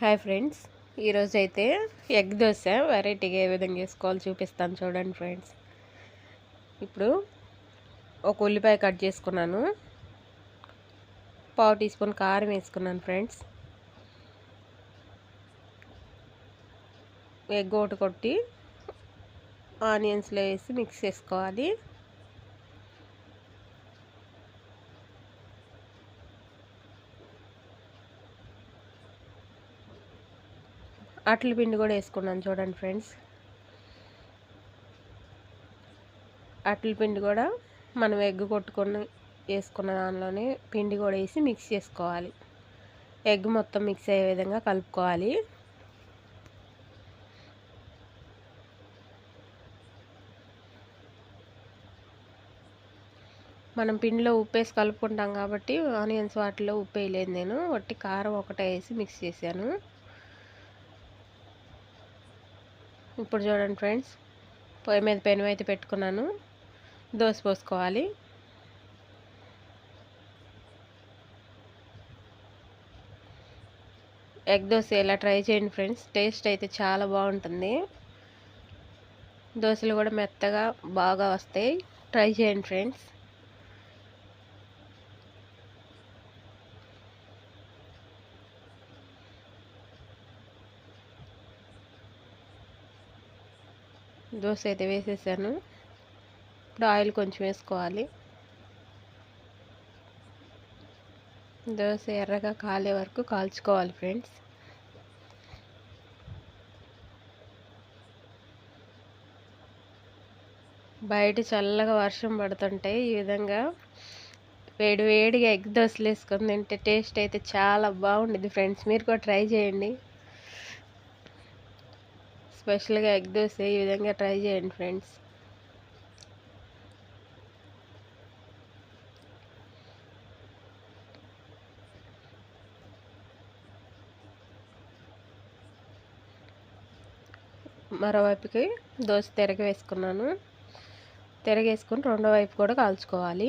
Hi friends. ఈరోజు అయితే egg dosa వెరైటీగా ఏ విధంగా వేసుకోవాలి చూపిస్తాను చూడండి ఫ్రెండ్స్. ఇప్పుడు ఒక ఉల్లిపాయ కట్ చేసుకున్నాను. పావు టీ స్పూన్ కారం వేసుకున్నాను ఫ్రెండ్స్. ఎగ్ ఒకటి కొట్టి ఆనియన్స్లో వేసి మిక్స్ చేసుకోవాలి. అట్ల పిండి కూడా వేసుకున్నాను చూడండి ఫ్రెండ్స్. అట్ల పిండి కూడా మనం ఎగ్ కొట్టుకొని వేసుకున్న దానిలోనే పిండి కూడా వేసి మిక్స్ చేసుకోవాలి. ఎగ్ మొత్తం మిక్స్ అయ్యే విధంగా కలుపుకోవాలి. మనం పిండిలో ఉప్పు వేసి కలుపుకుంటాం కాబట్టి ఆనియన్స్ వాటిలో ఉప్పు వేయలేదు నేను. ఒట్టి కారం ఒకటే వేసి మిక్స్ చేశాను. ఇప్పుడు చూడండి ఫ్రెండ్స్ పొయ్యి మీద పెను అయితే పెట్టుకున్నాను. దోశ పోసుకోవాలి. ఎగ్ దోశ ఇలా ట్రై చేయండి ఫ్రెండ్స్ టేస్ట్ అయితే చాలా బాగుంటుంది. దోశలు కూడా మెత్తగా బాగా వస్తాయి. ట్రై చేయండి ఫ్రెండ్స్. దోశ అయితే వేసేసాను. ఇప్పుడు ఆయిల్ కొంచెం వేసుకోవాలి. దోశ ఎర్రగా కాలే వరకు కాల్చుకోవాలి ఫ్రెండ్స్. బయట చల్లగా వర్షం పడుతుంటే ఈ విధంగా వేడి వేడిగా ఎగ్ దోశలు వేసుకొని తింటే టేస్ట్ అయితే చాలా బాగుండేది ఫ్రెండ్స్. మీరు కూడా ట్రై చేయండి. స్పెషల్గా ఎగ్ దోశ ఈ విధంగా ట్రై చేయండి ఫ్రెండ్స్. మరోవైపుకి దోశ తిరగ వేసుకున్నాను. తిరగేసుకుని రెండో వైపు కూడా కాల్చుకోవాలి.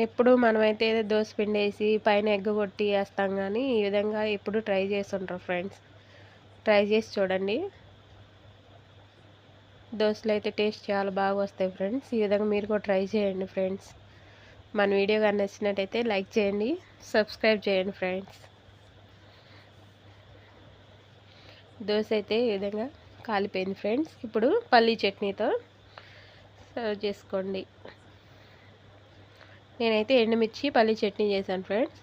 ఎప్పుడు మనమైతే దోశ పిండి వేసి పైన ఎగ్ కొట్టి వేస్తాం కానీ ఈ విధంగా ఎప్పుడు ట్రై చేస్తుంటారు ఫ్రెండ్స్. ట్రై చేసి చూడండి. దోశలు అయితే టేస్ట్ చాలా బాగా వస్తాయి ఫ్రెండ్స్. ఈ విధంగా మీరు కూడా ట్రై చేయండి ఫ్రెండ్స్. మన వీడియో కానీ నచ్చినట్టయితే లైక్ చేయండి సబ్స్క్రైబ్ చేయండి ఫ్రెండ్స్. దోశ అయితే ఈ విధంగా కాలిపోయింది ఫ్రెండ్స్. ఇప్పుడు పల్లీ చట్నీతో సర్వ్ చేసుకోండి. నేనైతే ఎండుమిర్చి పల్లి చట్నీ చేశాను ఫ్రెండ్స్.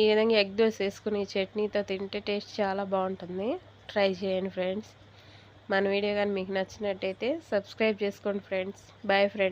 ఈ విధంగా ఎగ్ దోశ వేసుకుని చట్నీతో తింటే టేస్ట్ చాలా బాగుంటుంది. ట్రై చేయండి ఫ్రెండ్స్. మన వీడియో కానీ మీకు నచ్చినట్టయితే సబ్స్క్రైబ్ చేసుకోండి ఫ్రెండ్స్. Bye friends.